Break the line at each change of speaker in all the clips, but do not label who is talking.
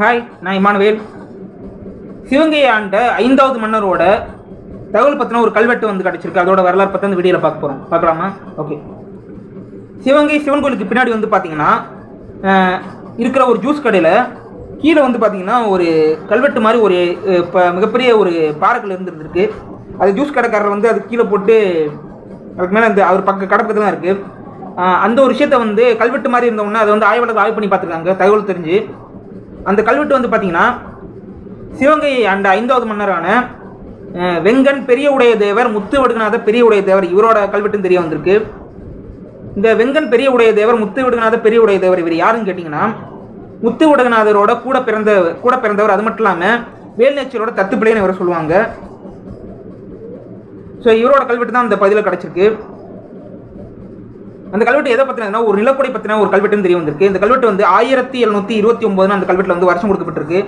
Hi நான் Emmanuel. Sivaganga ஆண்ட ஐந்தாவது மன்னரோட தகவல் பற்றின ஒரு கல்வெட்டு வந்து கிடச்சிருக்கு. அதோட வரலாறு பற்றி அந்த வீடியோவில் பார்க்க போகிறோம் பார்க்கலாமா? ஓகே சிவங்கை சிவன் கோயிலுக்கு பின்னாடி வந்து பார்த்தீங்கன்னா இருக்கிற ஒரு ஜூஸ் கடையில் கீழே வந்து பார்த்தீங்கன்னா ஒரு கல்வெட்டு மாதிரி ஒரு இப்போ மிகப்பெரிய ஒரு பாறைகள் இருந்துருக்கு. அது ஜூஸ் கடைக்காரர் வந்து அது கீழே போட்டு அதுக்கு மேலே அந்த அவர் பக்க கடை பக்கத்தில் தான் இருக்குது அந்த ஒரு விஷயத்த வந்து கல்வெட்டு மாதிரி இருந்தவுடனே அதை வந்து ஆய்வாளர்கள் ஆய்வு பண்ணி பார்த்துருக்காங்க. தகவல் தெரிஞ்சு. அந்த கல்வெட்டு வந்து பார்த்தீங்கன்னா சிவகங்கை அந்த ஐந்தாவது மன்னரான வெங்கன் பெரிய உடைய தேவர் முத்து வடுகநாத பெரிய உடைய தேவர் இவரோட கல்வெட்டும் தெரிய வந்திருக்கு. இந்த வெங்கன் பெரிய உடைய தேவர் முத்து வடுகநாத பெரிய உடைய தேவர் இவர் யாருன்னு கேட்டிங்கன்னா முத்து வடுகநாதரோட கூட பிறந்த கூட பிறந்தவர் அது மட்டும் இல்லாமல் வேல்நேச்சரோட தத்து பிள்ளைன்னு இவரை சொல்லுவாங்க. ஸோ இவரோட கல்வெட்டு தான் அந்த பதிவில் கிடச்சிருக்கு. அந்த கல்வெட்டு எதை பற்றினா ஒரு நிலக்குடை பற்றின ஒரு கல்வெட்டுன்னு தெரிய வந்திருக்கு. இந்த கல்வெட்டு வந்து ஆயிரத்தி எழுநூற்றி இருபத்தி ஒன்பதுன்னு அந்த கல்வெட்டில் வந்து வருஷம் கொடுக்கப்பட்டிருக்கு.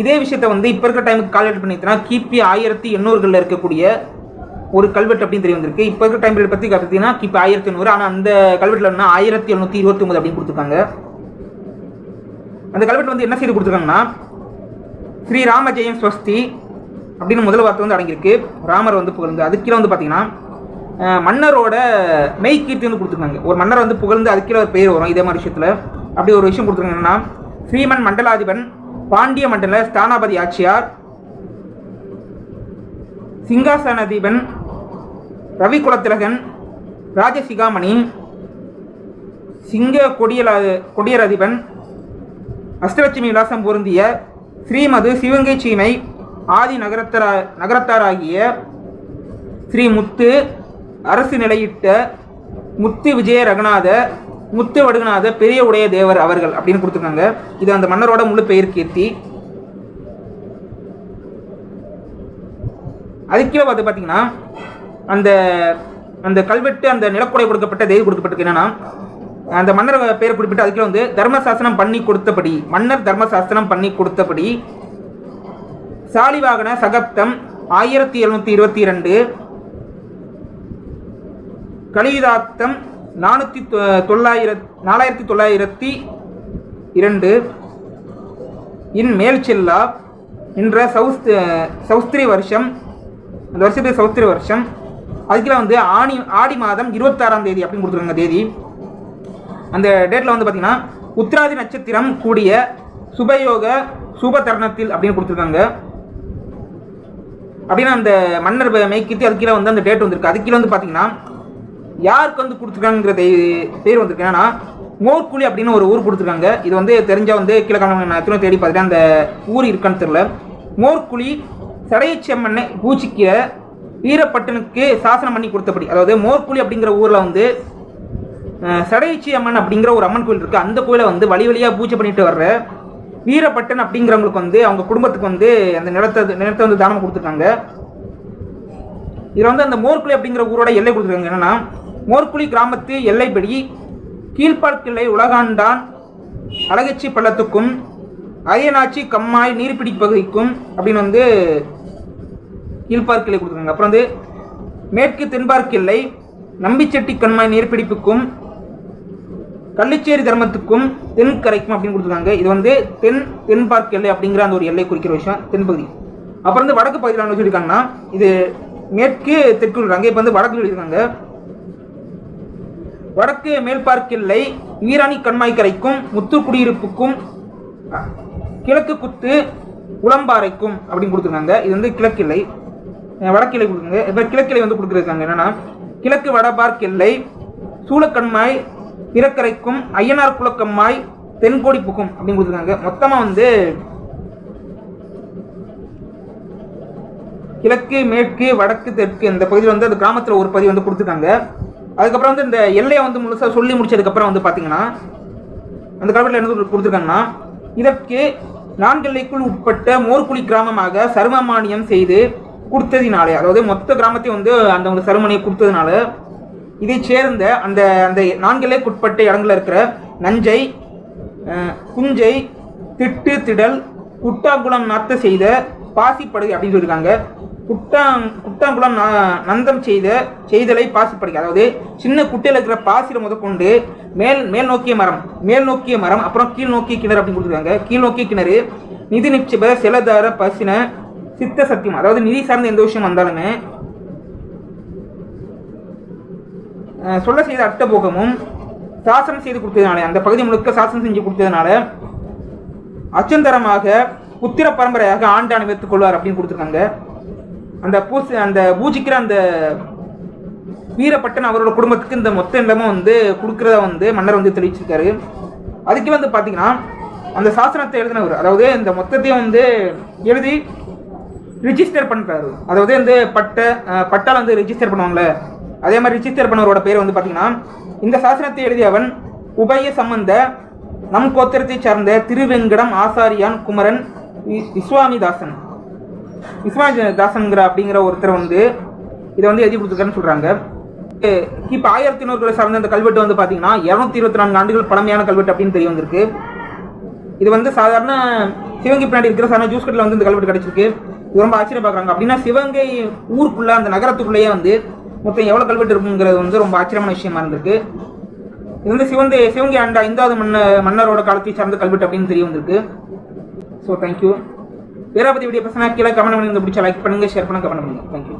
இதே விஷயத்தை வந்து இப்போ இருக்கிற டைமுக்கு கால்குலேட் பண்ணிட்டுனா கிபி ஆயிரத்தி எண்ணூறுகளில் இருக்கக்கூடிய ஒரு கல்வெட்டு அப்படின்னு தெரிய வந்திருக்கு. இப்போ இருக்கிற டைம் பீரியட் பற்றி பார்த்தீங்கன்னா கிபி ஆயிரத்தி எண்ணூறு ஆனால் அந்த கல்வெட்டில் என்ன ஆயிரத்தி எழுநூற்றி இருபத்தி ஒம்பது அப்படின்னு கொடுத்துருக்காங்க. அந்த கல்வெட்டு வந்து என்ன செய்து கொடுத்துருக்காங்கன்னா ஸ்ரீ ராம ஜெயம் ஸ்வஸ்தி அப்படின்னு முதல் வார்த்தை வந்து அடங்கியிருக்கு. ராமர் வந்து புகழ்ந்து அதுக்கு கீழே வந்து பார்த்தீங்கன்னா மன்னரோட மெய்கீர்த்தி வந்து கொடுத்துருக்காங்க. ஒரு மன்னர் வந்து புகழ்ந்து அதுக்கீழே ஒரு பெயர் வரும் இதே மாதிரி விஷயத்தில். அப்படி ஒரு விஷயம் கொடுத்துருக்காங்கன்னா ஸ்ரீமன் மண்டலாதிபன் பாண்டிய மண்டல ஸ்தானாபதி ஆட்சியார் சிங்காசனதீபன் ரவி குலத்திலகன் ராஜசிகாமணி சிங்க கொடியல கொடியரதிபன் அஷ்டலட்சுமி விலாசம் பொருந்திய ஸ்ரீமது சிவகங்கை சீமை ஆதி நகரத்தரா நகரத்தாராகிய ஸ்ரீ முத்து அரசு நிலையிட்ட முத்து விஜய ரகுநாத முத்து வடுகநாத பெரிய உடைய தேவர் அவர்கள் அப்படின்னு கொடுத்துருக்காங்க. இது அந்த மன்னரோட முழு பெயர் கீர்த்தி. அதுக்கீழே பார்த்து பார்த்தீங்கன்னா அந்த அந்த கல்வெட்டு அந்த நிலக்குடை கொடுக்கப்பட்ட தெய்வம் கொடுக்கப்பட்டிருக்கு. என்னன்னா அந்த மன்னர் பேர் குறிப்பிட்டு அதுக்கீழே வந்து தர்மசாசனம் பண்ணி கொடுத்தபடி மன்னர் தர்மசாசனம் பண்ணி கொடுத்தபடி சாலிவாகன சகப்தம் ஆயிரத்தி எழுநூத்தி இருபத்தி ரெண்டு கலியுதாப்தம் நானூற்றி தொள்ளாயிரத் நாலாயிரத்தி தொள்ளாயிரத்தி இரண்டு. இன் மேல் செல்லா என்ற சௌஸ்த் சௌஸ்திரி வருஷம் அந்த வருஷத்துக்கு சௌஸ்திரி வருஷம். அதுக்குள்ள வந்து ஆணி ஆடி மாதம் இருபத்தாறாம் தேதி அப்படின்னு கொடுத்துருக்காங்க தேதி. அந்த டேட்டில் வந்து பார்த்திங்கன்னா உத்திராதி நட்சத்திரம் கூடிய சுபயோக சுப தருணத்தில் அப்படின்னு கொடுத்துருக்காங்க. அப்படின்னா அந்த மன்னர் ப- மெய்க்கித்து கீழே வந்து அந்த டேட் வந்திருக்கு. அதுக்கீழே கீழே வந்து பார்த்திங்கன்னா யாருக்கு வந்து கொடுத்துருக்காங்கிற பேர் வந்திருக்கு. என்னன்னா மோர்குழி அப்படின்னு ஒரு ஊர் கொடுத்துருக்காங்க. இது வந்து தெரிஞ்சால் வந்து கீழே நான் எத்தனை தேடி பார்த்துட்டேன். அந்த ஊர் இருக்கான்னு தெரில மோர்குழி சடையச்செம்மண்ணை பூச்சிக்கிற வீரப்பட்டனுக்கு சாசனம் பண்ணி கொடுத்தபடி. அதாவது மோர்குழி அப்படிங்கிற ஊரில் வந்து சடையச்சி அம்மன் அப்படிங்கிற ஒரு அம்மன் கோயில் இருக்குது அந்த கோயிலை வந்து வழி வழியாக பூஜை பண்ணிட்டு வர்ற வீரப்பட்டன் அப்படிங்கிறவங்களுக்கு வந்து அவங்க குடும்பத்துக்கு வந்து அந்த நிலத்தை நிலத்தை வந்து தானம் கொடுத்துருக்காங்க. இதில் வந்து அந்த மோர்குழி அப்படிங்கிற ஊரோட எல்லை கொடுத்துருக்காங்க. என்னன்னா மோர்குழி கிராமத்து எல்லைப்படி கீழ்ப்பால் உலகாண்டான் அழகச்சி பள்ளத்துக்கும் அரியநாச்சி கம்மாய் நீர்பிடி பகுதிக்கும் அப்படின்னு வந்து கீழ்ப்பார்க் கொடுத்துருக்காங்க. அப்புறம் வந்து மேற்கு தென்பார்க்கிள்ளை நம்பிச்செட்டி கண்மாய் நீர்பிடிப்புக்கும் கள்ளிச்சேரி தர்மத்துக்கும் தென்கரைக்கும் அப்படின்னு கொடுத்துருக்காங்க. இது வந்து தென் தென்பார்க் எல்லை அப்படிங்கிற அந்த ஒரு எல்லை குறிக்கிற விஷயம் தென்பகுதி. அப்புறம் வந்து வடக்கு பகுதியில் என்ன சொல்லியிருக்காங்கன்னா இது மேற்கு தெற்கு இருக்காங்க இப்போ வந்து வடக்கு இருக்காங்க வடக்கு மேல்பார்க்கில்லை ஈரானி கண்மாய் கரைக்கும் முத்து குடியிருப்புக்கும் கிழக்கு குத்து உளம்பாறைக்கும் அப்படின்னு கொடுத்துருக்காங்க. இது வந்து கிழக்கில்லை. வடக்கிளை வடக்கு கொடுக்குங்க. இப்போ கிழக்கிளை வந்து கொடுக்குறாங்க என்னன்னா கிழக்கு வடபார்க் எல்லை சூளக்கண்மாய் பிறக்கரைக்கும் ஐயனார் குலக்கம்மாய் தென்கோடி புக்கும் அப்படின்னு கொடுத்துருக்காங்க. மொத்தமாக வந்து கிழக்கு மேற்கு வடக்கு தெற்கு இந்த பகுதியில் வந்து அந்த கிராமத்தில் ஒரு பகுதி வந்து கொடுத்துருக்காங்க. அதுக்கப்புறம் வந்து இந்த எல்லையை வந்து முழுசாக சொல்லி முடிச்சதுக்கப்புறம் வந்து பார்த்தீங்கன்னா அந்த கிராமத்தில் என்ன கொடுத்துருக்காங்கன்னா இதற்கு நான்கெல்லைக்குள் உட்பட்ட மோர்குழி கிராமமாக சர்வமானியம் செய்து கொடுத்ததினாலே அதாவது மொத்த கிராமத்தையும் வந்து அந்த ஒரு சருமனையை கொடுத்ததுனால இதை சேர்ந்த அந்த அந்த நான்கெல்லைக்குட்பட்ட இடங்களில் இருக்கிற நஞ்சை குஞ்சை திட்டு திடல் குட்டாங்குளம் நாத்த செய்த பாசிப்படுகை அப்படின்னு சொல்லியிருக்காங்க குட்டாங் குட்டாங்குளம் நந்தம் செய்த செய்தலை பாசிப்படுகை. அதாவது சின்ன குட்டையில் இருக்கிற பாசியில் முதற்கொண்டு மேல் மேல் நோக்கிய மரம் மேல் நோக்கிய மரம் அப்புறம் கீழ் நோக்கிய கிணறு அப்படின்னு கொடுத்துருக்காங்க. கீழ் நோக்கிய கிணறு நிதி நிட்சிப சிலதார பசின சித்த சத்தியம். அதாவது நிதி சார்ந்த எந்த விஷயம் வந்தாலுமே சொல்ல செய்த அட்டபோகமும் சாசனம் செய்து கொடுத்ததுனால அந்த பகுதி முழுக்க சாசனம் செஞ்சு கொடுத்ததுனால அச்சந்தரமாக உத்திர பரம்பரையாக ஆண்டு அனுபவித்துக் கொள்வார் அப்படின்னு கொடுத்துருக்காங்க. அந்த பூசி அந்த பூஜிக்கிற அந்த வீரப்பட்டன் அவரோட குடும்பத்துக்கு இந்த மொத்த நிலமும் வந்து கொடுக்குறதா வந்து மன்னர் வந்து தெரிவிச்சிருக்காரு அதுக்கு வந்து பார்த்தீங்கன்னா அந்த சாசனத்தை எழுதினவர் அதாவது இந்த மொத்தத்தையும் வந்து எழுதி ரிஜிஸ்டர் பண்ணுறாரு அதாவது வந்து பட்ட பட்டால் வந்து ரிஜிஸ்டர் பண்ணுவாங்களே அதே மாதிரி ரிஜிஸ்டர் பண்ணவரோட பேர் வந்து பார்த்தீங்கன்னா இந்த சாசனத்தை எழுதியவன் உபய சம்பந்த நம் கோத்திரத்தை சார்ந்த திருவெங்கடம் ஆசாரியான் குமரன் விஸ்வாமிதாசன் விஸ்வாமிதாசன்கிற அப்படிங்கிற ஒருத்தர் வந்து இதை வந்து எழுதி கொடுத்துருக்காருன்னு சொல்கிறாங்க இப்போ ஆயிரத்தி நூறுகளை சார்ந்த இந்த கல்வெட்டு வந்து பார்த்தீங்கன்னா இரநூத்தி இருபத்தி நான்கு ஆண்டுகள் பழமையான கல்வெட்டு அப்படின்னு தெரிய வந்திருக்கு. இது வந்து சாதாரண சிவகங்கை பின்னாடி இருக்கிற சாதாரண ஜூஸ் கட்டில் வந்து இந்த கல்வெட்டு கிடச்சிருக்கு. இது ரொம்ப ஆச்சரியம் பார்க்குறாங்க அப்படின்னா சிவகங்கை ஊருக்குள்ளே அந்த நகரத்துக்குள்ளேயே வந்து மொத்தம் எவ்வளோ கல்வெட்டு இருக்குங்கிறது வந்து ரொம்ப ஆச்சரியமான விஷயமா இருந்திருக்கு. இது வந்து சிவந்தை சிவகங்கை ஆண்ட ஐந்தாவது மன்ன மன்னரோட காலத்தை சார்ந்த கல்வெட்டு அப்படின்னு தெரிய வந்திருக்கு. ஸோ தேங்க்யூ வேற பற்றி வீடியோ பசங்க கீழே கமெண்ட் பண்ணி பிடிச்சா லைக் பண்ணுங்கள் ஷேர் பண்ணுங்க கமெண்ட் பண்ணுங்கள் தேங்க்யூ